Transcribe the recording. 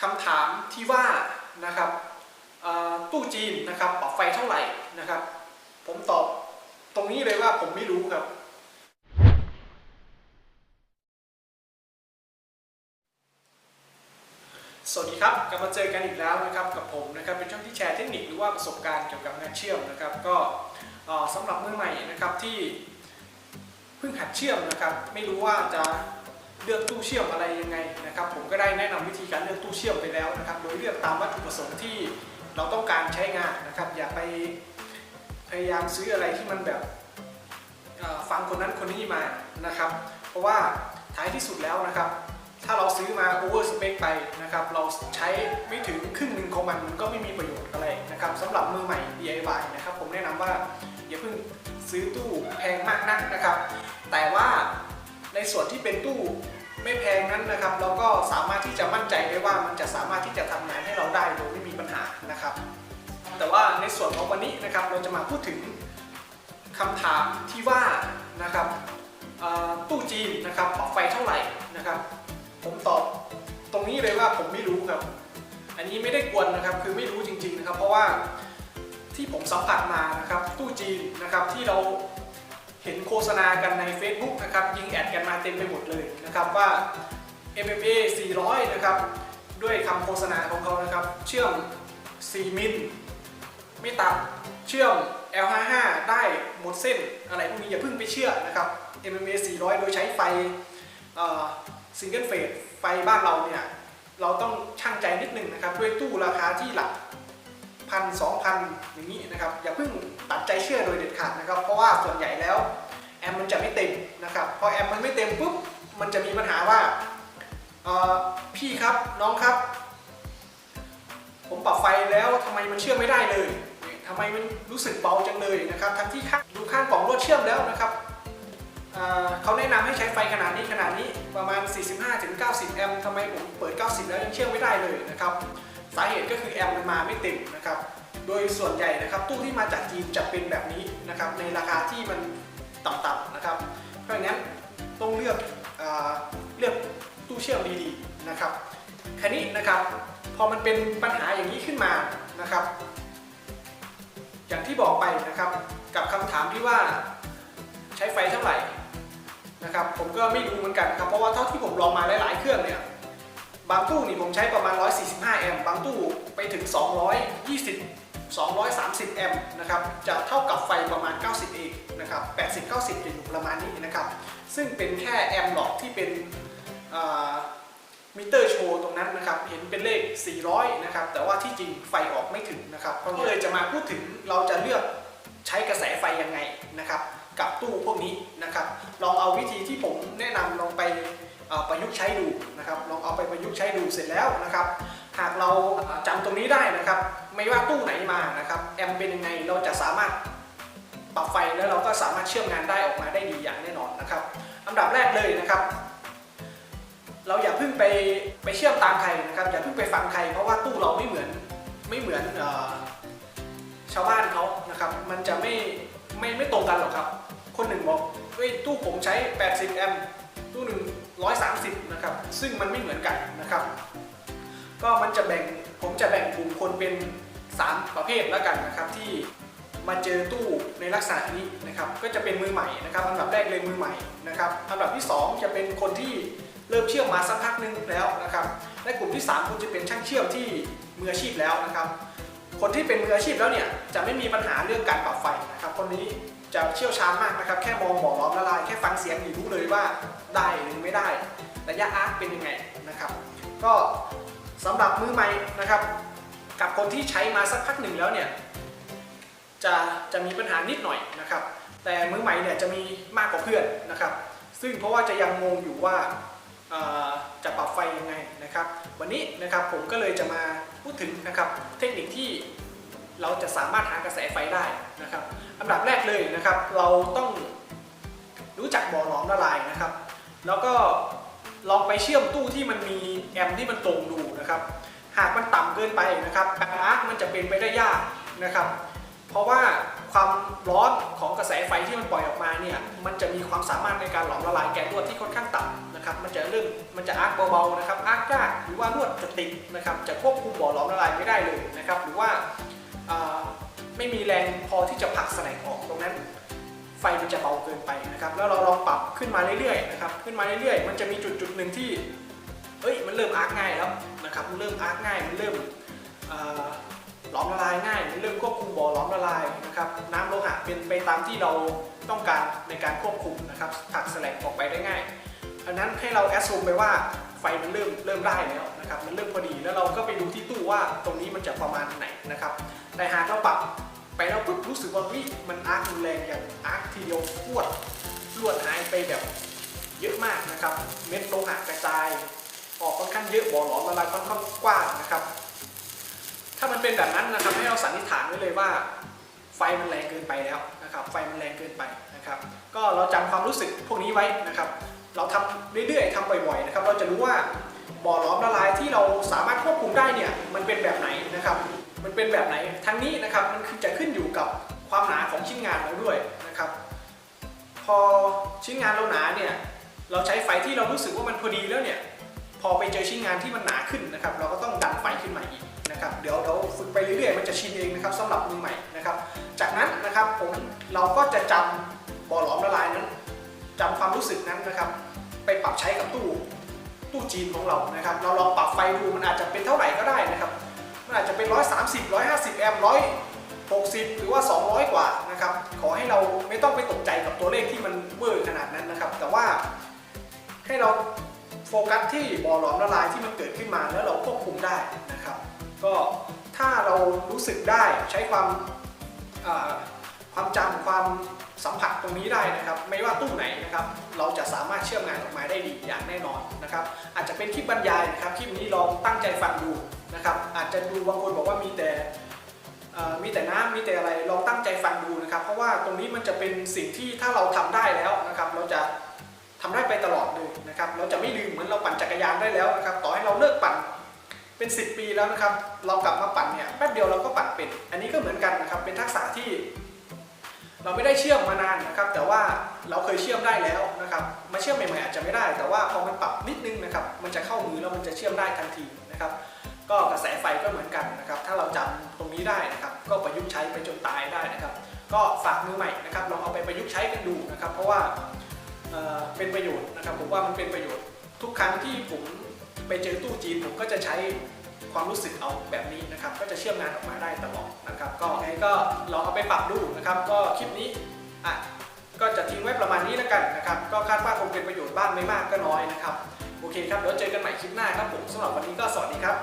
คำถามที่ว่านะครับตู้จีนนะครับปรับไฟเท่าไหร่นะครับ ผมตอบตรงนี้เลยว่าผมไม่รู้ครับ สวัสดีครับกลับมาเจอกันอีกแล้วนะครับกับผมนะครับเป็นช่องที่แชร์เทคนิคหรือว่าประสบการณ์เกี่ยวกับงานเชื่อมนะครับ ก็สำหรับมือใหม่นะครับที่เพิ่งหัดเชื่อมนะครับ ไม่รู้ว่าจะ เลือกตู้เชื่อมอะไรยังไงนะครับ ผมก็ได้แนะนำวิธีการเลือกตู้เชื่อมไปแล้วนะครับ โดยเลือกตามวัตถุประสงค์ที่เราต้องการใช้งานนะครับ อย่าไปพยายามซื้ออะไรที่มันแบบฟังคนนั้นคนนี้มานะครับ เพราะว่าท้ายที่สุดแล้วนะครับ ถ้าเราซื้อมาโอเวอร์สเปคไปนะครับ เราใช้ไม่ถึงครึ่งหนึ่งของมันมันก็ไม่มีประโยชน์อะไรนะครับสำหรับมือใหม่ DIY นะครับ ผมแนะนำว่าอย่าเพิ่งซื้อตู้แพงมากนักนะครับ แต่ว่าในส่วนที่เป็นตู้ ไม่แพงนั้นนะครับเราก็สามารถที่จะมั่นใจได้ว่ามันจะสามารถที่จะทำงานให้เราได้โดยไม่มีปัญหานะครับ แต่ว่าในส่วนของวันนี้นะครับเราจะมาพูดถึงคำถามที่ว่านะครับตู้จีนนะครับปรับไฟเท่าไหร่นะครับ ผมตอบตรงนี้เลยว่าผมไม่รู้ครับ อันนี้ไม่ได้กวนนะครับคือไม่รู้จริงๆนะครับ เพราะว่าที่ผมสัมผัสมานะครับตู้จีนนะครับที่เรา เห็นโฆษณากันใน Facebook นะครับยิงแอดกันมาเต็มไปหมดเลยนะครับว่า MMA 400 นะครับ ด้วยคำโฆษณาของเขานะครับ เชื่อม 4 มิลไม่ตัดเชื่อม L55 ได้หมดเส้นอะไรพวกนี้อย่าเพิ่งไปเชื่อนะครับ MMA 400 โดยใช้ไฟซิงเกิลเฟสไฟบ้านเราเนี่ย เราต้องช่างใจนิดนึงนะครับ ด้วยตู้ราคาที่หลัก พันสองพันอย่างนี้นะครับอย่าเพิ่งตัดใจเชื่อโดยเด็ดขาดนะครับ เพราะว่าส่วนใหญ่แล้วแอมมันจะไม่เต็มนะครับพอแอมมันไม่เต็มปุ๊บมันจะมีปัญหาว่าพี่ครับน้องครับ ผมปรับไฟแล้วทำไมมันเชื่อมไม่ได้เลยทำไมมันรู้สึกเบาจังเลยนะครับทั้งที่ข้างดูข้างกล่องรวดเชื่อมแล้วนะครับเขาแนะนำให้ใช้ไฟขนาดนี้ขนาดนี้ประมาณ 45-90 แอมป์ทำไมผมเปิด 90 แล้วยังเชื่อมไม่ได้เลยนะครับาเหตุก็คือแอมป์มันมาไม่เต็มนะครับ โดยส่วนใหญ่นะครับตู้ที่มาจากจีนจะเป็นแบบนี้นะครับในราคาที่มันต่ำๆนะครับ เพราะงั้นต้องเลือกอเลือกตู้เชื่อมดีๆนะครับคันนี้นะครับพอมันเป็นปัญหาอย่างนี้ขึ้นมานะครับ อย่างที่บอกไปนะครับกับคำถามที่ว่าใช้ไฟเท่าไหร่นะครับผมก็ไม่รู้เหมือนกันครับเพราะว่าเท่าที่ผมลองมาหลายๆเครื่องเนี่ยบางตู้นี่ผมใช้ประมาณ 145 แอมป์บางตู้ไปถึง 220 230 แอมป์นะครับจะเท่ากับไฟประมาณ 90 เองนะครับ 80 90 จะอยู่ประมาณนี้นะครับ ซึ่งเป็นแค่แอมป์หลอกที่เป็นมิเตอร์โชว์ตรงนั้นนะครับ เห็นเป็นเลข 400 นะครับ แต่ว่าที่จริงไฟออกไม่ถึงนะครับก็เลยจะมาพูดถึงเราจะเลือกใช้กระแสไฟยังไงนะครับ กับตู้พวกนี้นะครับ ลองเอาวิธีที่ผมแนะนำลองไปประยุกต์ใช้ดูนะครับ ลองเอาไปประยุกต์ใช้ดูเสร็จแล้วนะครับ หากเราจำตรงนี้ได้นะครับ ไม่ว่าตู้ไหนมานะครับแอมเป็นยังไงเราจะสามารถปรับไฟแล้วเราก็สามารถเชื่อมงานได้ออกมาได้ดีอย่างแน่นอนนะครับอันดับแรกเลยนะครับ เราอย่าเพิ่งไปไปเชื่อมตามใครนะครับอย่าเพิ่งไปฟังใครเพราะว่าตู้เราไม่เหมือนไม่เหมือนออชาวบ้านเขานะครับ มันจะไม่ไม่ไม่ตรงกันหรอกครับ คนหนึ่งบอกเฮ้ยตู้ผมใช้ 80 แอมป์ตู้หนึ่ง130 นะครับ ซึ่งมันไม่เหมือนกันนะครับ ก็มันจะแบ่งผมจะแบ่งกลุ่มคนเป็น 3 ประเภทแล้วกันนะครับที่มาเจอตู้ในลักษณะนี้นะครับก็จะเป็นมือใหม่นะครับอันดับแรกเลยมือใหม่นะครับอันดับที่ 2 จะเป็นคนที่เริ่มเชื่อมมาสักพักหนึงแล้วนะครับและกลุ่มที่3คุณจะเป็นช่างเชื่อมที่มืออาชีพแล้วนะครับ คนที่เป็นมืออาชีพแล้วเนี่ยจะไม่มีปัญหาเรื่องการปรับไฟนะครับคนนี้จะเชี่ยวชาญมากนะครับแค่มองบ่อล้อมละลายแค่ฟังเสียงนี่รู้เลยว่าได้หรือไม่ได้ระยะอาร์คเป็นยังไงนะครับ ก็ สำหรับมือใหม่นะครับ กับคนที่ใช้มาสักพักหนึ่งแล้วเนี่ยจะจะมีปัญหานิดหน่อยนะครับ แต่มือใหม่เนี่ยจะมีมากกว่าเพื่อนนะครับ ซึ่งเพราะว่าจะยังงงอยู่ว่าจะปรับไฟยังไงนะครับ วันนี้นะครับผมก็เลยจะมาพูดถึงนะครับเทคนิคที่เราจะสามารถหากระแสไฟได้นะครับอันดับแรกเลยนะครับ เราต้องรู้จักบ่อหลอมละลายนะครับ แล้วก็ ลองไปเชื่อมตู้ที่มันมีแอมที่มันตรงดูนะครับ หากมันต่ำเกินไปนะครับอาร์คมันจะเป็นไปได้ยากนะครับ เพราะว่าความร้อนของกระแสไฟที่มันปล่อยออกมาเนี่ยมันจะมีความสามารถในการหลอมละลายแกนลวดที่ค่อนข้างต่ำนะครับ มันจะเริ่มมันจะอาร์คเบาๆนะครับอาร์คยากหรือว่าลวดจะติดนะครับ จะควบคุมบ่อหลอมละลายไม่ได้เลยนะครับ หรือว่าอ่าไม่มีแรงพอที่จะผลักแสลงออกตรงนั้น ไฟมันจะเบาเกินไปนะครับ แล้วเราลองปรับขึ้นมาเรื่อยๆนะครับ ขึ้นมาเรื่อยๆ มันจะมีจุดจุดหนึ่งที่ เอ้ย มันเริ่มอาร์คง่ายแล้วนะครับ มันเริ่มอาร์คง่าย มันเริ่มหลอมละลายง่าย มันเริ่มควบคุมบ่อหลอมละลายนะครับ น้ำโลหะเป็นไปตามที่เราต้องการในการควบคุมนะครับผลักแสลงออกไปได้ง่ายอันนั้นให้เราแอสซูมไปว่าไฟมันเริ่มเริ่มได้แล้วนะครับ มันเริ่มพอดี แล้วเราก็ไปดูที่ตู้ว่าตรงนี้มันจะประมาณไหนนะครับ แต่หากเราปรับ ไปแล้วปุ๊บรู้สึกว่าวิมันอาร์ครุนแรงอย่างอาร์คทีเดียวพวดลวดหายไปแบบเยอะมากนะครับ เม็ดโลหะกระจาย ออกค่อนข้างเยอะบ่อหลอมละลายค่อนข้างกว้างนะครับ ถ้ามันเป็นแบบนั้นนะครับให้เราสันนิษฐานไว้เลยว่า ไฟมันแรงเกินไปแล้วนะครับ ไฟมันแรงเกินไปนะครับ ก็เราจำความรู้สึกพวกนี้ไว้นะครับ เราทำเรื่อยๆทำบ่อยๆนะครับ เราจะรู้ว่าบ่อหลอมละลายที่เราสามารถควบคุมได้เนี่ยมันเป็นแบบไหน เป็นแบบไหนทั้งนี้นะครับมันคือจะขึ้นอยู่กับความหนาของชิ้นงานเราด้วยนะครับ พอชิ้นงานเราหนาเนี่ยเราใช้ไฟที่เรารู้สึกว่ามันพอดีแล้วเนี่ยพอไปเจอชิ้นงานที่มันหนาขึ้นนะครับ เราก็ต้องดันไฟขึ้นมาอีกนะครับเดี๋ยวเราฝึกไปเรื่อยๆมันจะชินเองนะครับสำหรับมือใหม่นะครับ จากนั้นนะครับผมเราก็จะจำบอหลอมละลายนั้นจำความรู้สึกนั้นนะครับ ไปปรับใช้กับตู้ตู้จีนของเรานะครับ เราลองปรับไฟดูมันอาจจะเป็นเท่าไหร่ก็ได้นะครับ มันอาจจะเป็น 130 150 แอมป์160 หรือว่า 200 กว่านะครับ ขอให้เราไม่ต้องไปตกใจกับตัวเลขที่มันเบอร์ขนาดนั้นนะครับ แต่ว่าให้เราโฟกัสที่บ่อหลอมละลายที่มันเกิดขึ้นมาแล้วเราควบคุมได้นะครับ ก็ถ้าเรารู้สึกได้ใช้ความ ความจำความสัมผัสตรงนี้ได้นะครับ ไม่ว่าตู้ไหนนะครับ เราจะสามารถเชื่อมงานออกมาได้ดีอย่างแน่นอนนะครับ อาจจะเป็นคลิปบรรยายนะครับคลิปนี้ลองตั้งใจฟังดูนะครับ อาจจะดูบางคนบอกว่ามีแต่เอ่อมีแต่น้ำมีแต่อะไรลองตั้งใจฟังดูนะครับ เพราะว่าตรงนี้มันจะเป็นสิ่งที่ถ้าเราทำได้แล้วนะครับ เราจะทำได้ไปตลอดเลยนะครับ เราจะไม่ลืมเหมือนเราปั่นจักรยานได้แล้วนะครับ ต่อให้เราเลิกปั่นเป็น 10 ปีแล้วนะครับ เรากลับมาปั่นเนี่ยแป๊บเดียวเราก็ปั่นเป็น อันนี้ก็เหมือนกันนะครับ เป็นทักษะที่ เราไม่ได้เชื่อมมานานนะครับ แต่ว่าเราเคยเชื่อมได้แล้วนะครับ มาเชื่อมใหม่ๆอาจจะไม่ได้ แต่ว่าพอมันปรับนิดนึงนะครับ มันจะเข้ามือแล้วมันจะเชื่อมได้ทันทีนะครับ ก็กระแสไฟก็เหมือนกันนะครับ ถ้าเราจำตรงนี้ได้นะครับ ก็ประยุกต์ใช้ไปจนตายได้นะครับ ก็ฝากมือใหม่นะครับ ลองเอาไปประยุกต์ใช้กันดูนะครับ เพราะว่าเเป็นประโยชน์นะครับ ผมว่ามันเป็นประโยชน์ทุกครั้งที่ผมไปเจอตู้จีนผมก็จะใช้ ความรู้สึกเอาแบบนี้นะครับ ก็จะเชื่อมงานออกมาได้ตลอดนะครับ ก็ไงก็ลองเอาไปปรับดูนะครับ ก็คลิปนี้อะก็จะทิ้งไว้ประมาณนี้แล้วกันนะครับ ก็คาดว่าคงเป็นประโยชน์บ้างไม่มากก็น้อยนะครับ โอเคครับ เดี๋ยวเจอกันใหม่คลิปหน้าครับผมสำหรับวันนี้ก็สวัสดีครับ